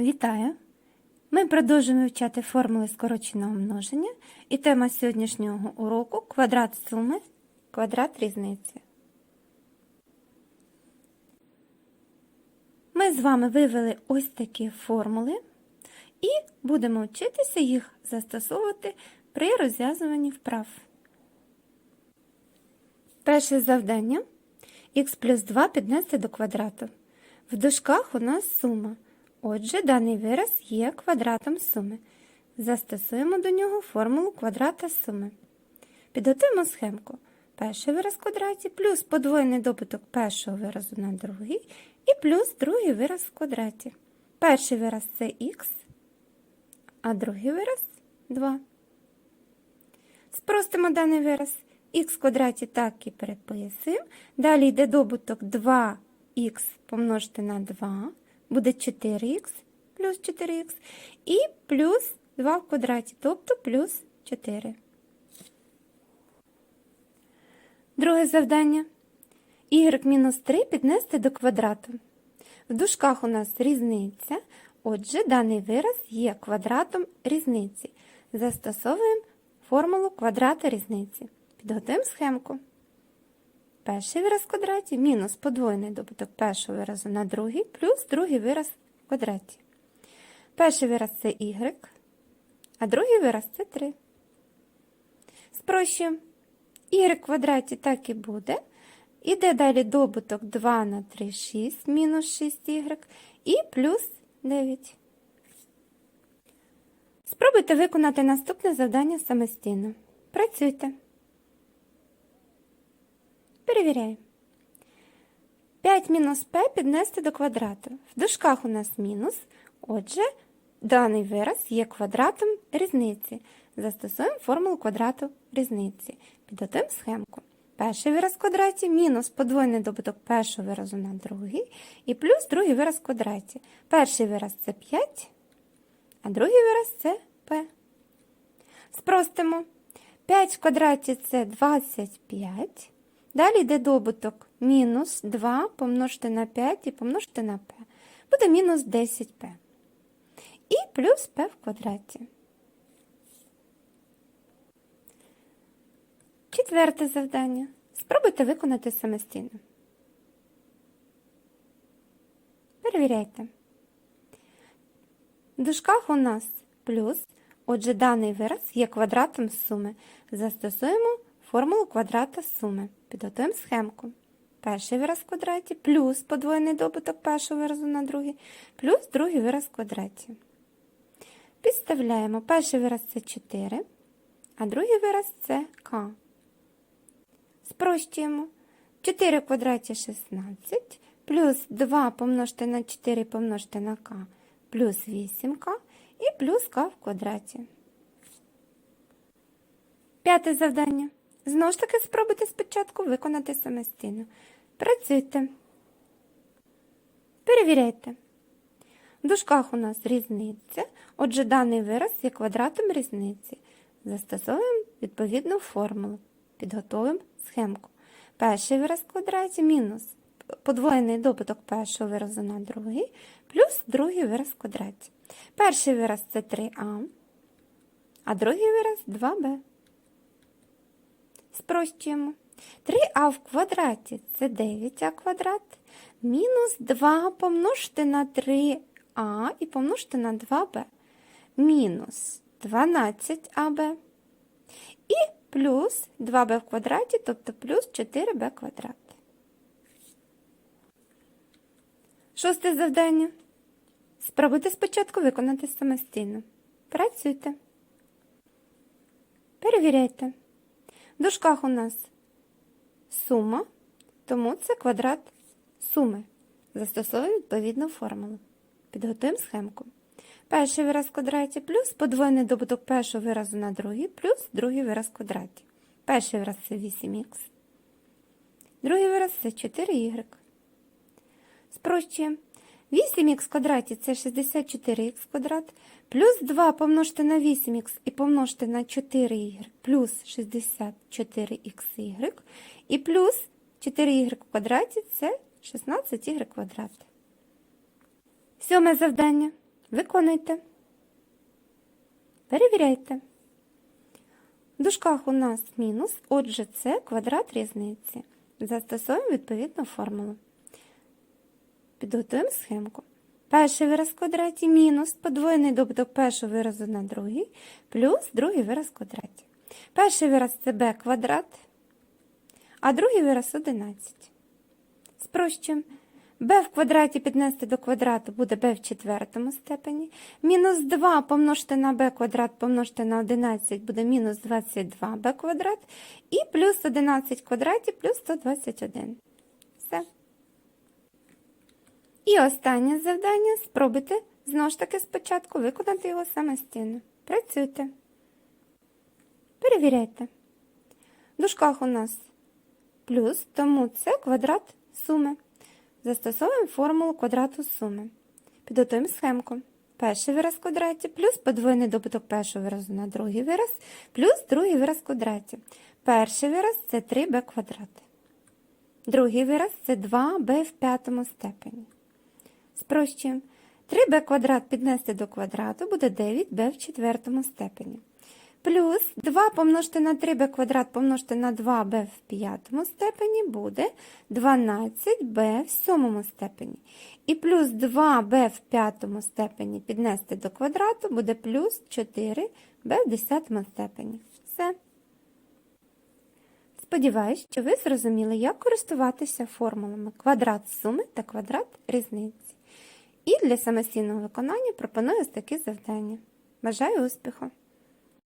Вітаю! Ми продовжуємо вивчати формули скороченого множення і тема сьогоднішнього уроку квадрат суми, квадрат різниці. Ми з вами вивели ось такі формули і будемо вчитися їх застосовувати при розв'язуванні вправ. Перше завдання х плюс 2 піднести до квадрату. В дужках у нас сума. Отже, даний вираз є квадратом суми. Застосуємо до нього формулу квадрата суми. Підготуємо схемку. Перший вираз в квадраті плюс подвоєний добуток першого виразу на другий і плюс другий вираз в квадраті. Перший вираз це х, а другий вираз 2. Спростимо даний вираз. х в квадраті так і переписуємо. Далі йде добуток 2х помножити на 2 буде 4х плюс 4х і плюс 2 в квадраті, тобто плюс 4. Друге завдання. y мінус 3 піднести до квадрату. В дужках у нас різниця, отже, даний вираз є квадратом різниці. Застосовуємо формулу квадрата різниці. Підготуємо схемку. Перший вираз в квадраті мінус подвоєний добуток першого виразу на другий, плюс другий вираз в квадраті. Перший вираз це y, а другий вираз це 3. Спрощуємо. y в квадраті так і буде. Іде далі добуток 2 на 3, 6, мінус 6y і плюс 9. Спробуйте виконати наступне завдання самостійно. Працюйте. Перевіряємо. 5 мінус p піднести до квадрату. В дужках у нас мінус, отже, даний вираз є квадратом різниці. Застосуємо формулу квадрату різниці. Підготуємо схемку. Перший вираз в квадраті мінус подвоєний добуток першого виразу на другий і плюс другий вираз в квадраті. Перший вираз це 5, а другий вираз це p. Спростимо. 5 в квадраті це 25. Далі йде добуток мінус 2 помножити на 5 і помножити на p. Буде мінус 10p. І плюс p в квадраті. Четверте завдання. Спробуйте виконати самостійно. Перевіряйте. В дужках у нас плюс, отже, даний вираз є квадратом суми. Застосуємо формулу квадрата суми. Підготуємо схемку. Перший вираз в квадраті плюс подвоєний добуток першого виразу на другий, плюс другий вираз в квадраті. Підставляємо. Перший вираз це 4, а другий вираз це k. Спрощуємо. 4 в квадраті 16, плюс 2 помножити на 4 помножити на k, плюс 8k і плюс k в квадраті. П'яте завдання. Знову ж таки, спробуйте спочатку виконати самостійно. Працюйте. Перевіряйте. В дужках у нас різниця, отже, даний вираз є квадратом різниці. Застосовуємо відповідну формулу. Підготуємо схемку. Перший вираз в квадраті мінус подвоєний добуток першого виразу на другий, плюс другий вираз в квадраті. Перший вираз це 3а, а другий вираз 2b. Спрощуємо. 3а в квадраті це 9а квадрат. Мінус 2 помножити на 3а і помножити на 2b. Мінус 12аб. І плюс 2b в квадраті, тобто плюс 4b квадрат. Шосте завдання. Спробуйте спочатку виконати самостійно. Працюйте. Перевіряйте. В дужках у нас сума, тому це квадрат суми. Застосовуємо відповідну формулу. Підготуємо схемку. Перший вираз в квадраті плюс подвоєний добуток першого виразу на другий, плюс другий вираз в квадраті. Перший вираз це 8х. Другий вираз це 4y. Спрощуємо. 8х в квадраті це 64х квадрат, плюс 2 помножити на 8х і помножити на 4y плюс 64xy, і плюс 4y в квадраті це 16y квадрат. Сьоме завдання. Виконуйте. Перевіряйте. В дужках у нас мінус, отже, це квадрат різниці. Застосуємо відповідну формулу. Підготуємо схемку. Перший вираз в квадраті мінус подвоєний добуток першого виразу на другий, плюс другий вираз в квадраті. Перший вираз це b квадрат, а другий вираз 11. Спрощуємо. b в квадраті піднести до квадрату буде b в четвертому степені. Мінус 2 помножити на b квадрат помножити на 11 буде мінус 22b квадрат. І плюс 11 в квадраті плюс 121. Все. І останнє завдання спробуйте знову ж таки спочатку виконати його самостійно. Працюйте. Перевіряйте. В дужках у нас плюс, тому це квадрат суми. Застосовуємо формулу квадрату суми. Підготуємо схемку. Перший вираз в квадраті плюс подвоєний добуток першого виразу на другий вираз, плюс другий вираз в квадраті. Перший вираз це 3b квадрат. Другий вираз це 2b в п'ятому степені. Спрощуємо. 3b квадрат піднести до квадрату буде 9b в четвертому степені. Плюс 2 помножити на 3b квадрат помножити на 2b в п'ятому степені буде 12b в сьомому степені. І плюс 2b в п'ятому степені піднести до квадрату буде плюс 4b в десятому степені. Все. Сподіваюсь, що ви зрозуміли, як користуватися формулами квадрат суми та квадрат різниці. І для самостійного виконання пропоную ось такі завдання. Бажаю успіху!